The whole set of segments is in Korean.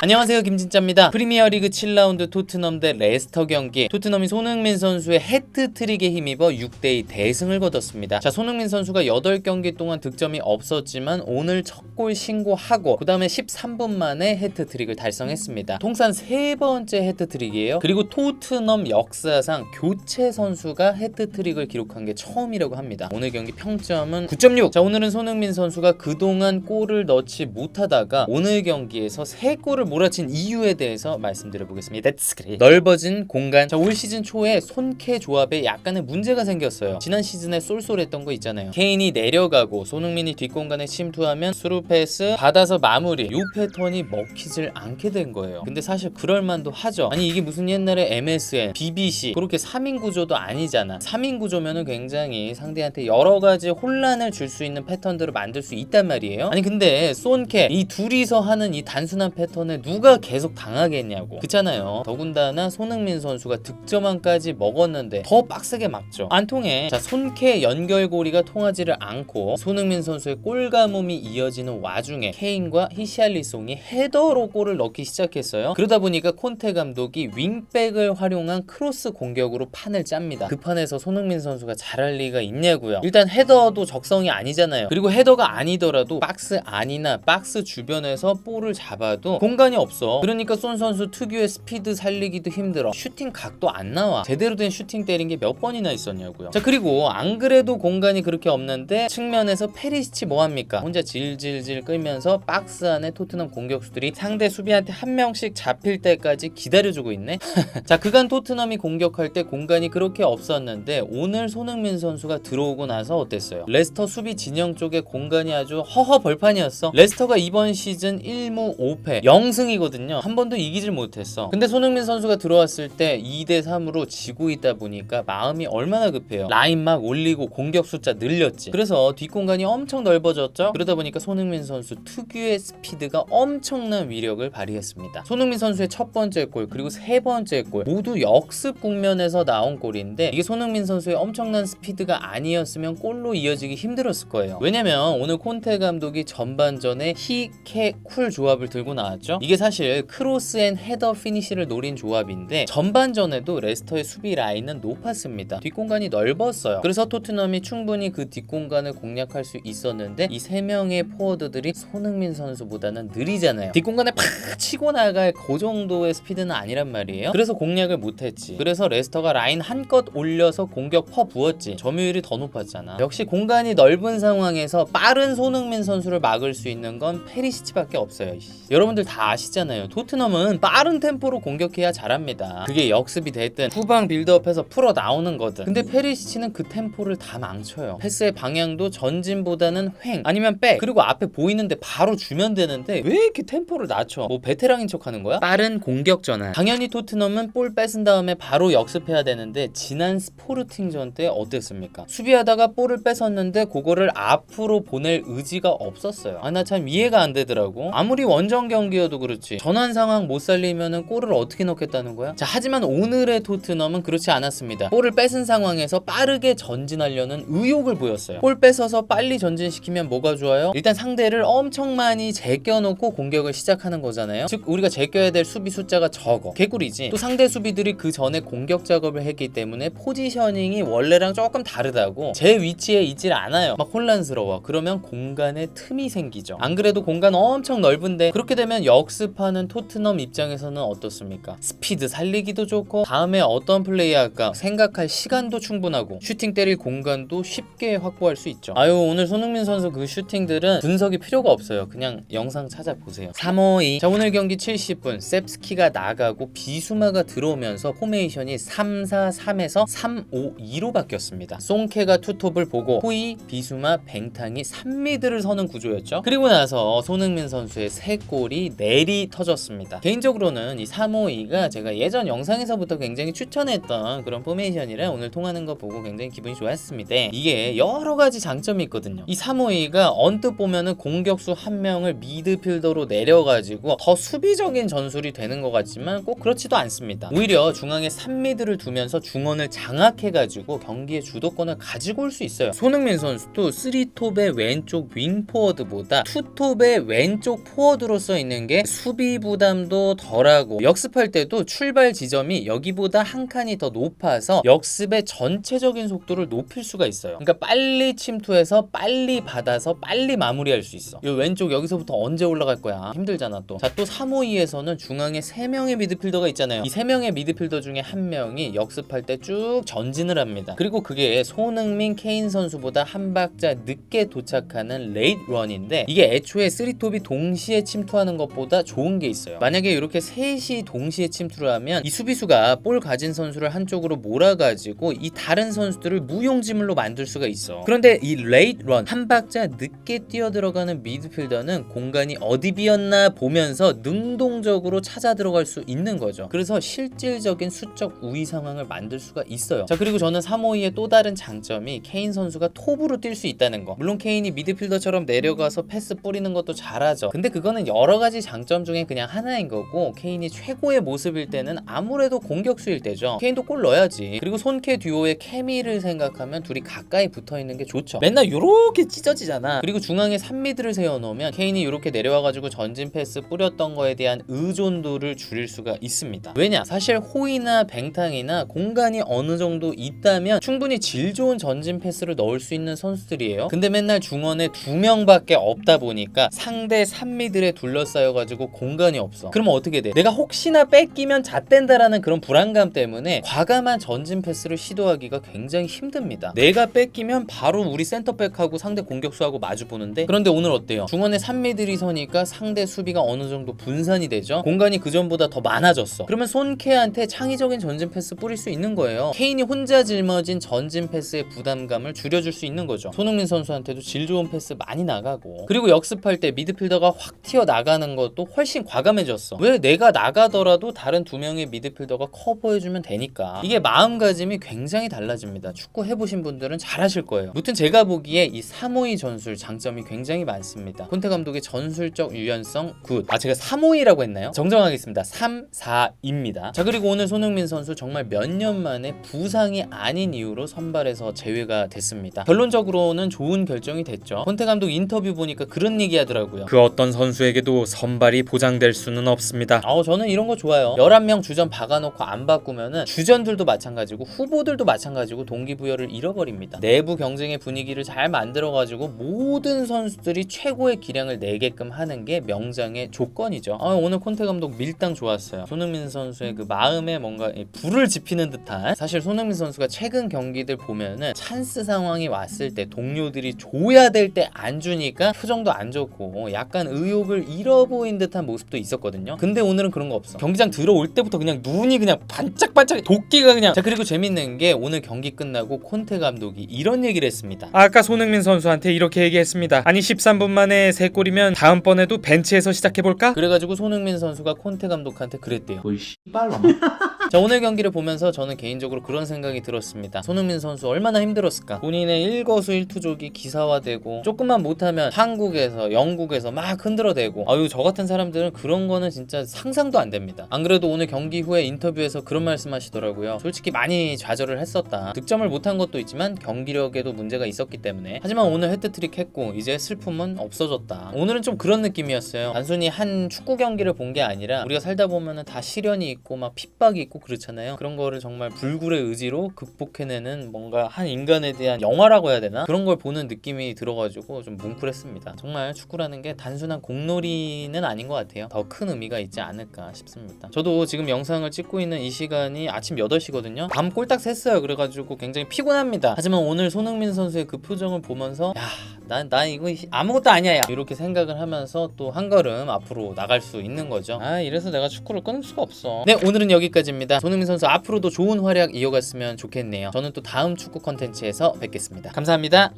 안녕하세요 김진짜입니다. 프리미어리그 7라운드 토트넘 대 레스터 경기 토트넘이 손흥민 선수의 해트트릭에 힘입어 6대2 대승을 거뒀습니다. 자 손흥민 선수가 8경기 동안 득점이 없었지만 오늘 첫 골 신고하고 그 다음에 13분 만에 해트트릭을 달성했습니다. 통산 세 번째 해트트릭이에요. 그리고 토트넘 역사상 교체 선수가 해트트릭을 기록한 게 처음이라고 합니다. 오늘 경기 평점은 9.6. 자 오늘은 손흥민 선수가 그동안 골을 넣지 못하다가 오늘 경기에서 세 골을 몰아친 이유에 대해서 말씀드려 보겠습니다. 넓어진 공간. 자 올 시즌 초에 손캐 조합에 약간의 문제가 생겼어요. 지난 시즌에 쏠쏠했던 거 있잖아요. 케인이 내려가고 손흥민이 뒷공간에 침투하면 스루 패스 받아서 마무리. 요 패턴이 먹히질 않게 된 거예요. 근데 사실 그럴 만도 하죠. 아니 이게 무슨 옛날에 MSN, BBC 그렇게 3인 구조도 아니잖아. 3인 구조면은 굉장히 상대한테 여러 가지 혼란을 줄 수 있는 패턴들을 만들 수 있단 말이에요. 아니 근데 손캐 이 둘이서 하는 이 단순한 패턴 에 누가 계속 당하겠냐고. 그렇잖아요. 더군다나 손흥민 선수가 득점왕까지 먹었는데 더 빡세게 막죠. 안 통해. 자 손캐 연결고리가 통하지를 않고 손흥민 선수의 골 가뭄이 이어지는 와중에 케인과 히샬리송이 헤더로 골을 넣기 시작했어요. 그러다 보니까 콘테 감독이 윙백을 활용한 크로스 공격으로 판을 짭니다. 그 판에서 손흥민 선수가 잘할 리가 있냐고요. 일단 헤더도 적성이 아니잖아요. 그리고 헤더가 아니더라도 박스 안이나 박스 주변에서 볼을 잡아도 공간 이 없어. 그러니까 손 선수 특유의 스피드 살리기도 힘들어. 슈팅 각도 안 나와. 제대로 된 슈팅 때린 게 몇 번이나 있었냐고요. 자 그리고 안 그래도 공간이 그렇게 없는데 측면에서 페리시치 뭐 합니까? 혼자 질질질 끌면서 박스 안에 토트넘 공격수들이 상대 수비한테 한 명씩 잡힐 때까지 기다려주고 있네. 자 그간 토트넘이 공격할 때 공간이 그렇게 없었는데 오늘 손흥민 선수가 들어오고 나서 어땠어요? 레스터 수비 진영 쪽에 공간이 아주 허허 벌판이었어. 레스터가 이번 시즌 1무 5패 0승 이거든요. 한 번도 이기질 못했어. 근데 손흥민 선수가 들어왔을 때 2대 3으로 지고 있다 보니까 마음이 얼마나 급해요. 라인 막 올리고 공격 숫자 늘렸지. 그래서 뒷공간이 엄청 넓어졌죠. 그러다 보니까 손흥민 선수 특유의 스피드가 엄청난 위력을 발휘했습니다. 손흥민 선수의 첫 번째 골 그리고 세 번째 골 모두 역습 국면에서 나온 골인데 이게 손흥민 선수의 엄청난 스피드가 아니었으면 골로 이어지기 힘들었을 거예요. 왜냐면 오늘 콘테 감독이 전반전에 히케 쿨 조합을 들고 나왔죠. 이게 사실 크로스 앤 헤더 피니시를 노린 조합인데 전반전에도 레스터의 수비 라인은 높았습니다. 뒷공간이 넓었어요. 그래서 토트넘이 충분히 그 뒷공간을 공략할 수 있었는데 이 세 명의 포워드들이 손흥민 선수보다는 느리잖아요. 뒷공간에 팍 치고 나갈 그 정도의 스피드는 아니란 말이에요. 그래서 공략을 못했지. 그래서 레스터가 라인 한껏 올려서 공격 퍼 부었지. 점유율이 더 높았잖아. 역시 공간이 넓은 상황에서 빠른 손흥민 선수를 막을 수 있는 건 페리시치밖에 없어요. 여러분들 다 아시 잖아요. 토트넘은 빠른 템포로 공격해야 잘합니다. 그게 역습이 됐든 후방 빌드업해서 풀어 나오는 거든. 근데 페리시치는 그 템포를 다 망쳐요. 패스의 방향도 전진보다는 횡 아니면 백 그리고 앞에 보이는데 바로 주면 되는데 왜 이렇게 템포를 낮춰? 뭐 베테랑인 척하는 거야? 빠른 공격 전환. 당연히 토트넘은 볼 뺏은 다음에 바로 역습해야 되는데 지난 스포르팅전 때 어땠습니까? 수비하다가 볼을 뺏었는데 그거를 앞으로 보낼 의지가 없었어요. 아 나 참 이해가 안 되더라고. 아무리 원정 경기여도 그렇지 전환 상황 못 살리면은 골을 어떻게 넣겠다는 거야? 자 하지만 오늘의 토트넘은 그렇지 않았습니다. 볼을 뺏은 상황에서 빠르게 전진하려는 의욕을 보였어요. 볼 뺏어서 빨리 전진시키면 뭐가 좋아요? 일단 상대를 엄청 많이 제껴놓고 공격을 시작하는 거잖아요. 즉 우리가 제껴야 될 수비 숫자가 적어. 개꿀이지. 또 상대 수비들이 그 전에 공격 작업을 했기 때문에 포지셔닝이 원래랑 조금 다르다고 제 위치에 있질 않아요. 막 혼란스러워. 그러면 공간에 틈이 생기죠. 안 그래도 공간 엄청 넓은데 그렇게 되면 역 습하는 토트넘 입장에서는 어떻습니까? 스피드 살리기도 좋고 다음에 어떤 플레이 할까 생각할 시간도 충분하고 슈팅 때릴 공간도 쉽게 확보할 수 있죠. 아유 오늘 손흥민 선수 그 슈팅들은 분석이 필요가 없어요. 그냥 영상 찾아보세요. 3-5-2. 자 오늘 경기 70분 셉스키가 나가고 비수마가 들어오면서 포메이션이 3-4-3에서 3-5-2로 바뀌었습니다. 송케가 투톱을 보고 호이, 비수마, 뱅탕이 3미드를 서는 구조였죠. 그리고 나서 손흥민 선수의 세 골이 내리 터졌습니다. 개인적으로는 이 3-5-2가 제가 예전 영상에서부터 굉장히 추천했던 그런 포메이션이라 오늘 통하는 거 보고 굉장히 기분이 좋았습니다. 이게 여러 가지 장점이 있거든요. 이 3-5-2가 언뜻 보면은 공격수 한 명을 미드필더로 내려가지고 더 수비적인 전술이 되는 것 같지만 꼭 그렇지도 않습니다. 오히려 중앙에 3미드를 두면서 중원을 장악해가지고 경기의 주도권을 가지고 올 수 있어요. 손흥민 선수도 3톱의 왼쪽 윙 포워드보다 2톱의 왼쪽 포워드로 써 있는 게 수비 부담도 덜하고 역습할 때도 출발 지점이 여기보다 한 칸이 더 높아서 역습의 전체적인 속도를 높일 수가 있어요. 그러니까 빨리 침투해서 빨리 받아서 빨리 마무리할 수 있어. 이 왼쪽 여기서부터 언제 올라갈 거야? 힘들잖아 또. 자 또 352에서는 중앙에 3명의 미드필더가 있잖아요. 이 3명의 미드필더 중에 한 명이 역습할 때 쭉 전진을 합니다. 그리고 그게 손흥민, 케인 선수보다 한 박자 늦게 도착하는 레이트 런인데 이게 애초에 쓰리톱이 동시에 침투하는 것 보다 좋은 게 있어요. 만약에 이렇게 셋이 동시에 침투를 하면 이 수비수가 볼 가진 선수를 한쪽으로 몰아가지고 이 다른 선수들을 무용지물로 만들 수가 있어. 그런데 이 레이트 런 한 박자 늦게 뛰어 들어가는 미드필더는 공간이 어디 비었나 보면서 능동적으로 찾아 들어갈 수 있는 거죠. 그래서 실질적인 수적 우위 상황을 만들 수가 있어요. 자 그리고 저는 352의 또 다른 장점이 케인 선수가 톱으로 뛸 수 있다는 거. 물론 케인이 미드필더처럼 내려가서 패스 뿌리는 것도 잘하죠. 근데 그거는 여러 가지 장점 중에 그냥 하나인 거고 케인이 최고의 모습일 때는 아무래도 공격수일 때죠. 케인도 골 넣어야지. 그리고 손케 듀오의 케미를 생각하면 둘이 가까이 붙어 있는 게 좋죠. 맨날 요렇게 찢어지잖아. 그리고 중앙에 3미드를 세워 놓으면 케인이 요렇게 내려와 가지고 전진 패스 뿌렸던 거에 대한 의존도를 줄일 수가 있습니다. 왜냐? 사실 호이나 뱅탕이나 공간이 어느 정도 있다면 충분히 질 좋은 전진 패스를 넣을 수 있는 선수들이에요. 근데 맨날 중원에 두 명밖에 없다 보니까 상대 3미들에 둘러싸여 가지고 공간이 없어. 그러면 어떻게 돼? 내가 혹시나 뺏기면 잣된다라는 그런 불안감 때문에 과감한 전진 패스를 시도하기가 굉장히 힘듭니다. 내가 뺏기면 바로 우리 센터백하고 상대 공격수하고 마주 보는데 그런데 오늘 어때요? 중원에 3미들이 서니까 상대 수비가 어느 정도 분산이 되죠. 공간이 그 전보다 더 많아졌어. 그러면 손케한테 창의적인 전진 패스 뿌릴 수 있는 거예요. 케인이 혼자 짊어진 전진 패스의 부담감을 줄여줄 수 있는 거죠. 손흥민 선수한테도 질 좋은 패스 많이 나가고 그리고 역습할 때 미드필더가 확 튀어 나가는 것도 훨씬 과감해졌어. 왜 내가 나가더라도 다른 두 명의 미드필더가 커버해주면 되니까 이게 마음가짐이 굉장히 달라집니다. 축구 해보신 분들은 잘 아실 거예요. 무튼 제가 보기에 이 352 전술 장점이 굉장히 많습니다. 콘테 감독의 전술적 유연성 굿. 아 제가 352라고 했나요? 정정하겠습니다. 3, 4입니다. 자 그리고 오늘 손흥민 선수 정말 몇 년 만에 부상이 아닌 이유로 선발에서 제외가 됐습니다. 결론적으로는 좋은 결정이 됐죠. 콘테 감독 인터뷰 보니까 그런 얘기 하더라고요. 그 어떤 선수에게도 선발 이 보장될 수는 없습니다. 아, 저는 이런 거 좋아요. 11명 주전 박아놓고 안 바꾸면은 주전들도 마찬가지고 후보들도 마찬가지고 동기부여를 잃어버립니다. 내부 경쟁의 분위기를 잘 만들어가지고 모든 선수들이 최고의 기량을 내게끔 하는 게 명장의 조건이죠. 아, 오늘 콘테 감독 밀당 좋았어요. 손흥민 선수의 그 마음에 뭔가 이 불을 지피는 듯한 사실 손흥민 선수가 최근 경기들 보면은 찬스 상황이 왔을 때 동료들이 줘야 될 때 안 주니까 표정도 안 좋고 약간 의욕을 잃어 보인 듯한 모습도 있었거든요. 근데 오늘은 그런 거 없어. 경기장 들어올 때부터 그냥 눈이 그냥 반짝반짝 도끼가 그냥 자 그리고 재밌는 게 오늘 경기 끝나고 콘테 감독이 이런 얘기를 했습니다. 아까 손흥민 선수한테 이렇게 얘기했습니다. 아니 13분 만에 3골이면 다음번에도 벤치에서 시작해볼까? 그래가지고 손흥민 선수가 콘테 감독한테 그랬대요. 거의 씨발로 자 오늘 경기를 보면서 저는 개인적으로 그런 생각이 들었습니다. 손흥민 선수 얼마나 힘들었을까? 본인의 일거수 일투족이 기사화되고 조금만 못하면 한국에서 영국에서 막 흔들어대고 아유 저 같은 사람들은 그런 거는 진짜 상상도 안 됩니다. 안 그래도 오늘 경기 후에 인터뷰에서 그런 말씀하시더라고요. 솔직히 많이 좌절을 했었다. 득점을 못한 것도 있지만 경기력에도 문제가 있었기 때문에 하지만 오늘 헤트트릭 했고 이제 슬픔은 없어졌다. 오늘은 좀 그런 느낌이었어요. 단순히 한 축구 경기를 본 게 아니라 우리가 살다 보면은 다 시련이 있고 막 핍박이 있고 그렇잖아요. 그런 거를 정말 불굴의 의지로 극복해내는 뭔가 한 인간에 대한 영화라고 해야 되나? 그런 걸 보는 느낌이 들어가지고 좀 뭉클했습니다. 정말 축구라는 게 단순한 공놀이는 아닌 것 같아요. 더 큰 의미가 있지 않을까 싶습니다. 저도 지금 영상을 찍고 있는 이 시간이 아침 8시거든요. 밤 꼴딱 샜어요. 그래가지고 굉장히 피곤합니다. 하지만 오늘 손흥민 선수의 그 표정을 보면서 야, 난, 난 이거 아무것도 아니야. 야. 이렇게 생각을 하면서 또 한 걸음 앞으로 나갈 수 있는 거죠. 아, 이래서 내가 축구를 끊을 수가 없어. 네, 오늘은 여기까지입니다. 손흥민 선수 앞으로도 좋은 활약 이어갔으면 좋겠네요. 저는 또 다음 축구 컨텐츠에서 뵙겠습니다. 감사합니다.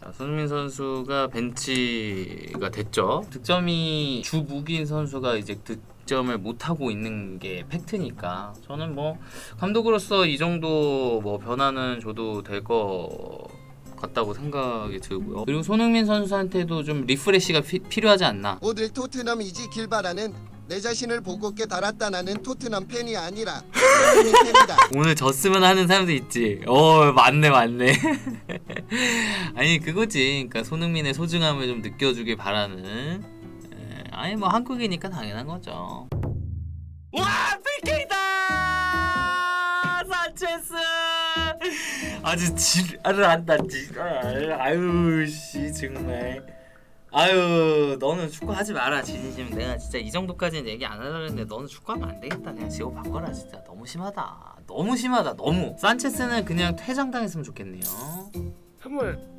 자, 손흥민 선수가 벤치가 됐죠. 득점이 주 무기인 선수가 이제 득 점을 못 하고 있는 게 팩트니까 저는 뭐 감독으로서 이 정도 뭐 변화는 줘도 될거 같다고 생각이 들고요. 그리고 손흥민 선수한테도 좀 리프레시가 피- 필요하지 않나. 오늘 토트넘 이지길 바라는 내 자신을 보겁게 달았다 나는 토트넘 팬이 아니라 손흥민 팬이다. 오늘 졌으면 하는 사람도 있지. 어 맞네 맞네. 아니 그거지. 그러니까 손흥민의 소중함을 좀 느껴주길 바라는. 에, 아니 뭐 한국이니까 당연한 거죠. 와 PK다 산체스. 아주 지랄을 한다 지랄. 아유 씨 정말. 아유 너는 축구 하지 마라 진심 내가 진짜 이 정도까지는 얘기 안 하려고 했는데 너는 축구하면 안 되겠다 그냥 지고 바꿔라 진짜 너무 심하다 너무 심하다 너무 산체스는 그냥 퇴장당했으면 좋겠네요 흐물.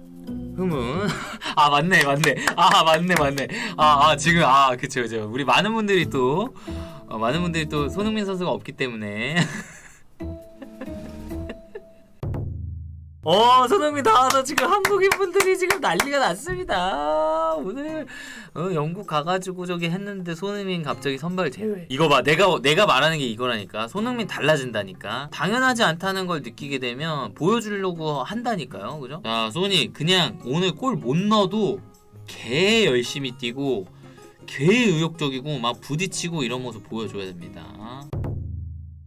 흠은. 아 맞네 맞네. 아 맞네 맞네. 아, 아 지금 아 그쵸 그쵸. 우리 많은 분들이 또 어, 많은 분들이 또 손흥민 선수가 없기 때문에 어 손흥민 나와서 지금 한국인 분들이 지금 난리가 났습니다. 오늘 어, 영국 가가지고 저기 했는데 손흥민 갑자기 선발 제외. 이거 봐 내가 내가 말하는 게 이거라니까. 손흥민 달라진다니까. 당연하지 않다는 걸 느끼게 되면 보여주려고 한다니까요. 그죠? 자 소니 그냥 오늘 골 못 넣어도 개 열심히 뛰고 개 의욕적이고 막 부딪히고 이런 모습 보여줘야 됩니다.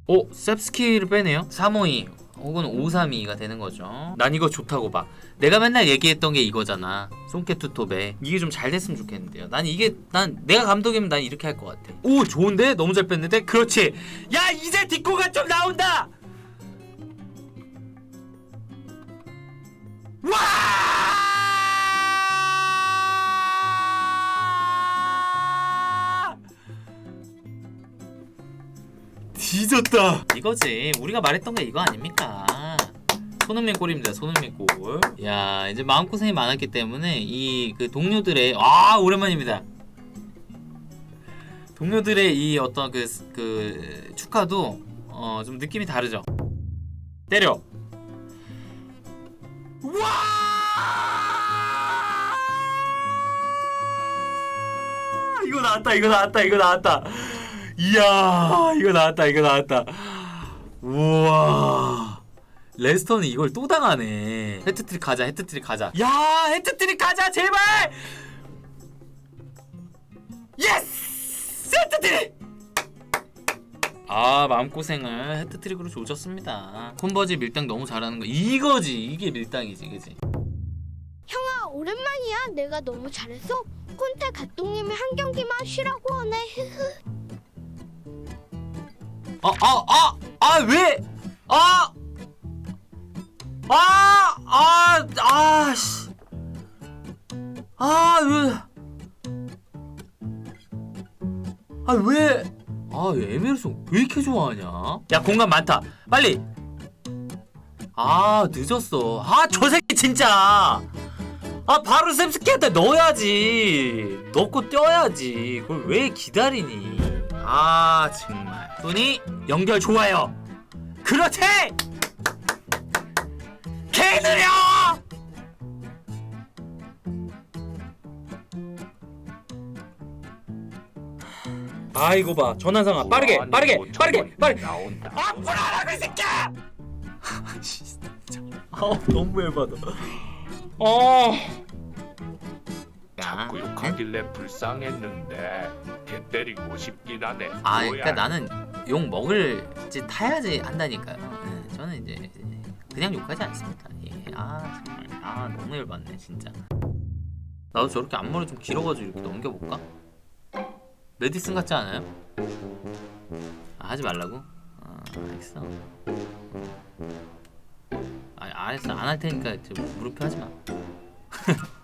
오 셉스키를 빼네요. 352 혹은 532가 되는 거죠. 난 이거 좋다고 봐. 내가 맨날 얘기했던 게 이거잖아. 송케투톱에. 이게 좀 잘 됐으면 좋겠는데요. 난 이게 난 내가 감독이면 난 이렇게 할 것 같아. 오 좋은데? 너무 잘 뺐는데? 그렇지. 야 이제 디코가 좀 나온다 뒤졌다. 이거지. 우리가 말했던 게 이거 아닙니까? 손흥민 골입니다 손흥민 골 야 이제 마음고생이 많았기 때문에 이 그 동료들의 아 오랜만입니다. 동료들의 이 어떤 그, 그 축하도 어 좀 느낌이 다르죠. 때려. 와! 이거 나왔다 이거 나왔다 이거 나왔다 이야 이거 나왔다 이거 나왔다. 우와. 레스터는 이걸 또 당하네. 헤트트릭 가자 헤트트릭 가자. 야 헤트트릭 가자 제발! 예스 헤트트릭! 아 마음고생을 헤트트릭으로 조졌습니다. 콘버지 밀당 너무 잘하는 거. 이거지 이게 밀당이지 그지? 형아 오랜만이야. 내가 너무 잘했어 콘테 감독님이 한 경기만 쉬라고 하네 아, 아, 아, 아, 왜? 아! 아! 아! 아, 씨. 아, 왜? 아, 왜? 아, 에메르송 왜 이렇게 좋아하냐? 야, 공간 많다. 빨리! 아, 늦었어. 아, 저 새끼 진짜! 아, 바로 샘스키한테 넣어야지. 넣고 뛰어야지. 그걸 왜 기다리니? 아, 정말. 돈이 연결 좋아요. 그렇지! 개 느려! 아 이거 봐 전환상아 빠르게 빠르게 빠르게 빠르게. 아, 불안하고 이 새끼야! 진짜. 아, 너무 열받아. 어. 자꾸 욕하길래 불쌍했는데 개 때리고 싶긴 하네. 아. 그러니까 나는 욕 먹을 짓 타야지 한다니까요. 네, 저는 이제 그냥 욕하지 않습니다. 예, 아 정말 아 너무 열받네 진짜. 나도 저렇게 앞머리 좀 길어가지고 이렇게 넘겨볼까? 메디슨 같지 않아요? 아, 하지 말라고? 아, 알겠어. 아, 알았어 안 할 테니까 저 물음표 하지 마.